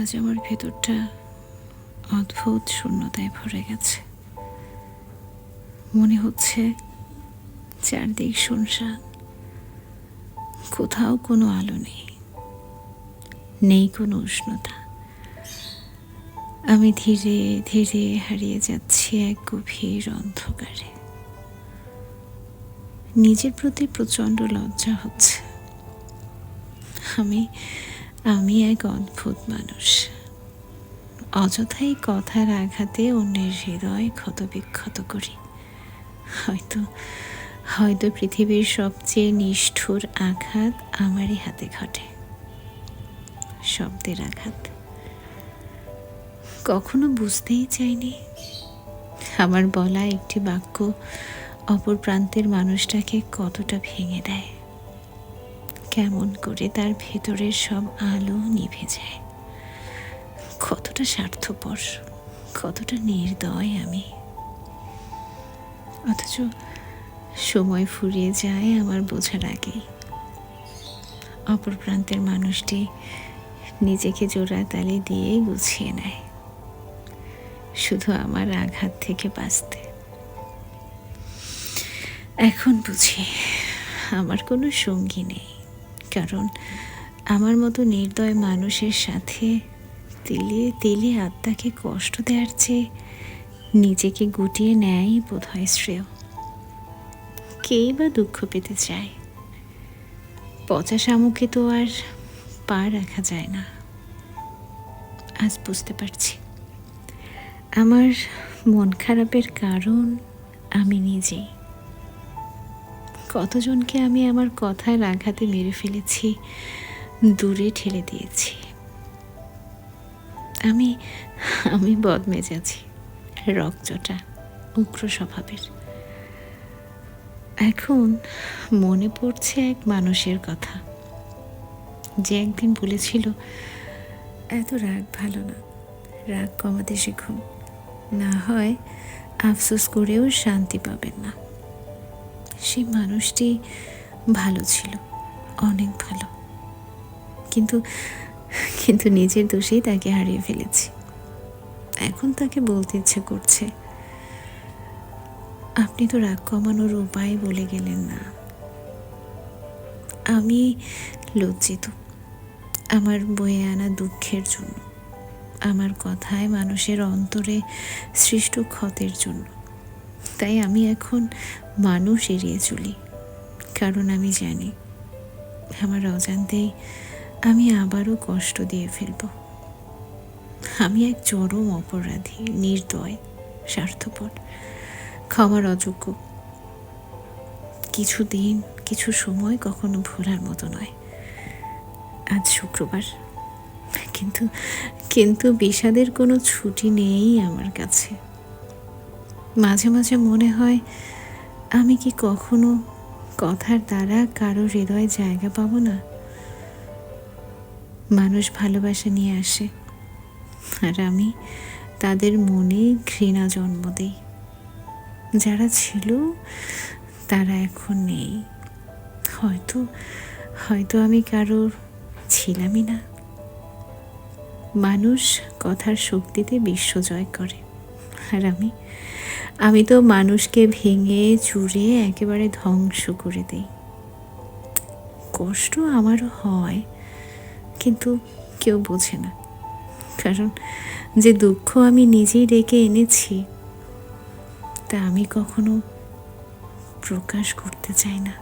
আজ আমার ভেতরটা অদ্ভুত শূন্যতায় ভরে গেছে। মনে হচ্ছে চারদিক শুনশান, কোথাও কোনো আলো নেই নেই কোনো উষ্ণতা। আমি ধীরে ধীরে হারিয়ে যাচ্ছি এক গভীর অন্ধকারে। নিজের প্রতি প্রচণ্ড লজ্জা হচ্ছে। আমি আমি এক অদ্ভুত মানুষ। অযথাই কথার আঘাতে অন্যের হৃদয় ক্ষতবিক্ষত করি। হয়তো হয়তো পৃথিবীর সবচেয়ে নিষ্ঠুর আঘাত আমারই হাতে ঘটে। শব্দের আঘাত। কখনো বুঝতেই চাইনি। আমার বলা একটি বাক্য অপর প্রান্তের মানুষটাকে কতটা ভেঙে দেয়। কেমন করে তার ভেতরের সব আলো নিভে যায়। কতটা স্বার্থপর, কতটা নির্দয় আমি। অথচ সময় ফুরিয়ে যায় আমার বোঝার আগেই। অপর প্রান্তের মানুষটি নিজেকে জোড়া তালে দিয়ে গুছিয়ে নেয়। শুধু আমার আঘাত থেকে বাঁচতে। এখন বুঝি আমার কোনো সঙ্গী নেই। কারণ আমার মতো নির্দয় মানুষের সাথে তেলে তেলে আত্মাকে কষ্ট দেওয়ার চেয়ে নিজেকে গুটিয়ে নেয় বোধ হয় শ্রেয়। কেই বা দুঃখ পেতে চায়? পচা শামুকে তো আর পা রাখা যায় না। আজ বুঝতে পারছি। আমার মন খারাপের কারণ আমি নিজেই। কতজনকে আমি আমার কথার আঘাতে মেরে ফেলেছি, দূরে ঠেলে দিয়েছি। আমি আমি বদমেজাজি রকচটা উগ্র স্বভাবের। এখন মনে পড়ছে এক মানুষের কথা। যে একদিন বলেছিল, এত রাগ ভালো না, রাগ কমাতে শিখুন। না হয় আফসোস করেও শান্তি পাবেন না। সেই মানুষটি ভালো ছিল, অনেক ভালো। কিন্তু কিন্তু নিজের দোষেই তাকে হারিয়ে ফেলেছি। এখন তাকে বলতে ইচ্ছে করছে, আপনি তো রাগ কমানোর উপায় বলে গেলেন না। আমি লজ্জিত। আমার বয়ে আনা দুঃখের জন্য। আমার কথায় মানুষের অন্তরে সৃষ্ট ক্ষতের জন্য। তাই আমি এখন মানুষ এড়িয়ে চলি। কারণ আমি জানি, আমার অজান্তেই আমি আবারও কষ্ট দিয়ে ফেলব। আমি এক চরম অপরাধী, নির্দয়, স্বার্থপর, ক্ষমার অযোগ্য। কিছু দিন কিছু সময় কখনো ভোলার মতো নয়। আজ শুক্রবার, কিন্তু কিন্তু বিষাদের কোনো ছুটি নেই আমার কাছে। মাঝে মাঝে মনে হয়, আমি কি কখনো কথার দ্বারা কারও হৃদয় জায়গা পাবো না? মানুষ ভালোবাসা নিয়ে আসে, আর আমি তাদের মনে ঘৃণা জন্ম দেই। যারা ছিল, তারা এখন নেই। হয়তো হয়তো আমি কারোর ছিলামই না। মানুষ কথার শক্তিতে বিশ্ব জয় করে, আর আমি আমি তো মানুষকে ভেঙে, চুরে একেবারে ধ্বংস করে দিই। কষ্ট আমারও হয়, কিন্তু কেউ বোঝে না। কারণ যে দুঃখ আমি নিজেই ডেকে এনেছি, তা আমি কখনো প্রকাশ করতে চাই না।